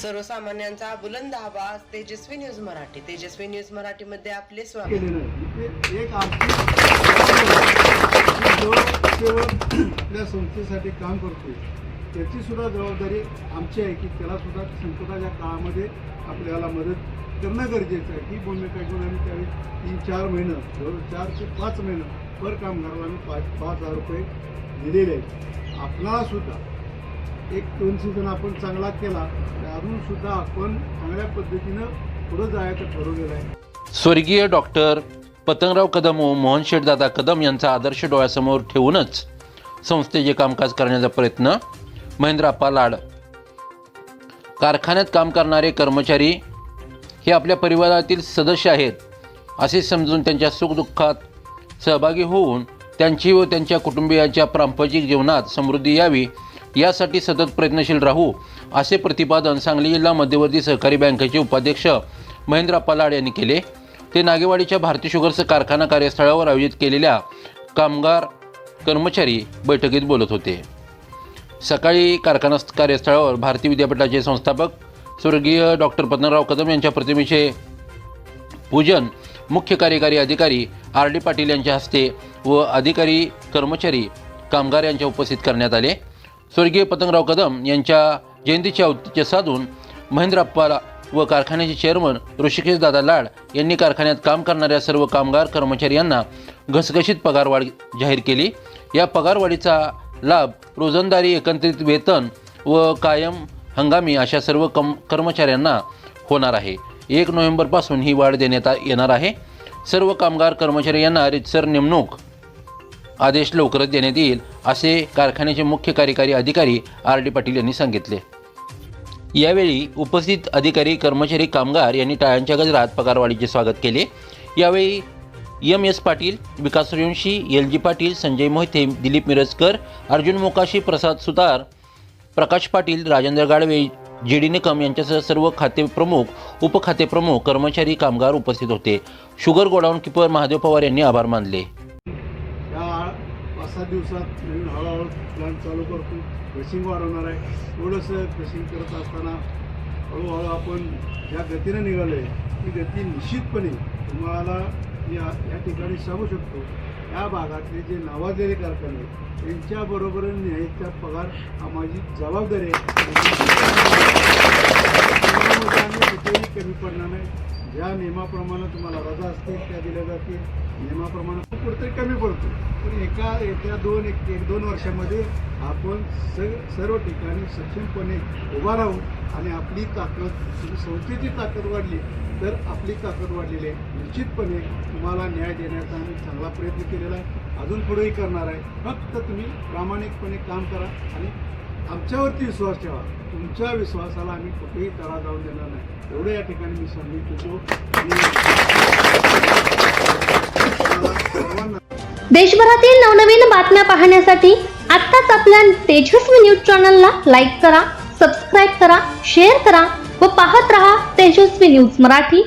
सर्वसामान्यांचा बुलंद आवाज तेजस्वी न्यूज मराठी. तेजस्वी न्यूज मराठी मध्ये आपले स्वागत. आहे. एक केवळ आपल्या संस्थेसाठी काम करतोय त्याची सुद्धा जबाबदारी आमची आहे की त्याला सुद्धा संकटाच्या काळामध्ये आपल्याला मदत करणं गरजेचं आहे. ही भूमिका घेऊन आम्ही त्यावेळी तीन चार महिनं जवळ चार ते पाच महिनं पर कामगाराला आम्ही पाच पाच हजार रुपये दिलेले आहेत. आपणाला सुद्धा एक दोन सीझन आपण चांगला केला अजून सुद्धा आपण चांगल्या पद्धतीनं पुढे जायचं ठरवलेलं आहे. स्वर्गीय डॉक्टर पतंगराव कदम व मोहन शेठदादा कदम यांचा आदर्श डोळ्यासमोर ठेवूनच संस्थेचे कामकाज करण्याचा प्रयत्न महेंद्रप्पा लाड. कारखान्यात काम करणारे कर्मचारी हे आपल्या परिवारातील सदस्य आहेत असे समजून त्यांच्या सुखदुःखात सहभागी होऊन त्यांची व त्यांच्या कुटुंबियांच्या प्रापंचिक जीवनात समृद्धी यावी यासाठी सतत प्रयत्नशील राहू असे प्रतिपादन सांगली जिल्हा मध्यवर्ती सहकारी बँकेचे उपाध्यक्ष महेंद्र पलाड यांनी केले. ते नागेवाडीच्या भारती शुगर्स कारखाना कार्यस्थळावर आयोजित केलेल्या कामगार कर्मचारी बैठकीत बोलत होते. सकाळी कारखाना कार्यस्थळावर भारती विद्यापीठाचे संस्थापक स्वर्गीय डॉक्टर पद्मराव कदम यांच्या प्रतिमेचे पूजन मुख्य कार्यकारी अधिकारी आर डी पाटील यांच्या हस्ते व अधिकारी कर्मचारी कामगार यांच्या उपस्थित करण्यात आले. स्वर्गीय पतंगराव कदम यांच्या जयंतीचे औचित्य साधून महेंद्रप्पा व कारखान्याचे चेअरमन ऋषिकेश दादा लाड यांनी कारखान्यात काम करणाऱ्या सर्व कामगार कर्मचारी यांना घसघशीत पगारवाढ जाहीर केली. या पगारवाढीचा लाभ रोजंदारी एकत्रित वेतन व कायम हंगामी अशा सर्व कम कर्मचाऱ्यांना होणार आहे. एक नोव्हेंबरपासून ही वाढ देण्यात येणार आहे. सर्व कामगार कर्मचारी यांना रितसर नेमणूक आदेश लवकरच देण्यात येईल असे कारखान्याचे मुख्य कार्यकारी अधिकारी आर डी पाटील यांनी सांगितले. यावेळी उपस्थित अधिकारी कर्मचारी कामगार यांनी टाळ्यांच्या गजरात पगारवाढीचे स्वागत केले. यावेळी M S Patil Vikas Suryavanshi L G Patil Sanjay Mohite Dilip Mirajkar Arjun Mokashi Prasad Sutar Prakash Patil Rajendra Gadve J D Nikam यांच्यासह सर्व खाते प्रमुख उपखाते प्रमुख कर्मचारी कामगार उपस्थित होते. Sugar godown keeper Mahadev Pawar यांनी आभार मानले. सात दिवसात नवीन हळूहळू प्लॅन चालू करतो. क्रशिंग वाढवणार आहे. थोडंसं क्रशिंग करत असताना हळूहळू आपण ज्या गतीनं निघालो आहे ती गती निश्चितपणे तुम्हाला या या ठिकाणी सांगू शकतो. या भागातले जे नावाजलेले कारखाने आहेत, त्यांच्याबरोबर न्यायचा पगार हा माझी जबाबदारी आहे. कुठेही कमी पडणार नाही. ज्या नियमाप्रमाणे तुम्हाला रजा असतील त्या दिल्या जातील. नियमाप्रमाणे कुठेतरी कमी पडतो. पण एका येत्या दोन एक एक दोन वर्षामध्ये आपण स सर्व ठिकाणी सक्षमपणे उभा राहू आणि आपली ताकद तुम्ही संस्थेची ताकद वाढली तर आपली ताकद वाढलेली आहे. निश्चितपणे तुम्हाला न्याय देण्याचा आम्ही चांगला प्रयत्न केलेला आहे. अजून पुढेही करणार आहे. फक्त तुम्ही प्रामाणिकपणे काम करा आणि आमच्यावरती विश्वास ठेवा. तुमच्या विश्वासाला आम्ही कुठेही तडा जाऊन देणार नाही. एवढं या ठिकाणी मी सांगितलं आणि देशभरातील नवनवीन बातम्या पाहण्यासाठी आत्ताच आपल्या तेजस्वी न्यूज चॅनलला लाईक करा सबस्क्राईब करा शेअर करा व पाहत रहा तेजस्वी न्यूज मराठी.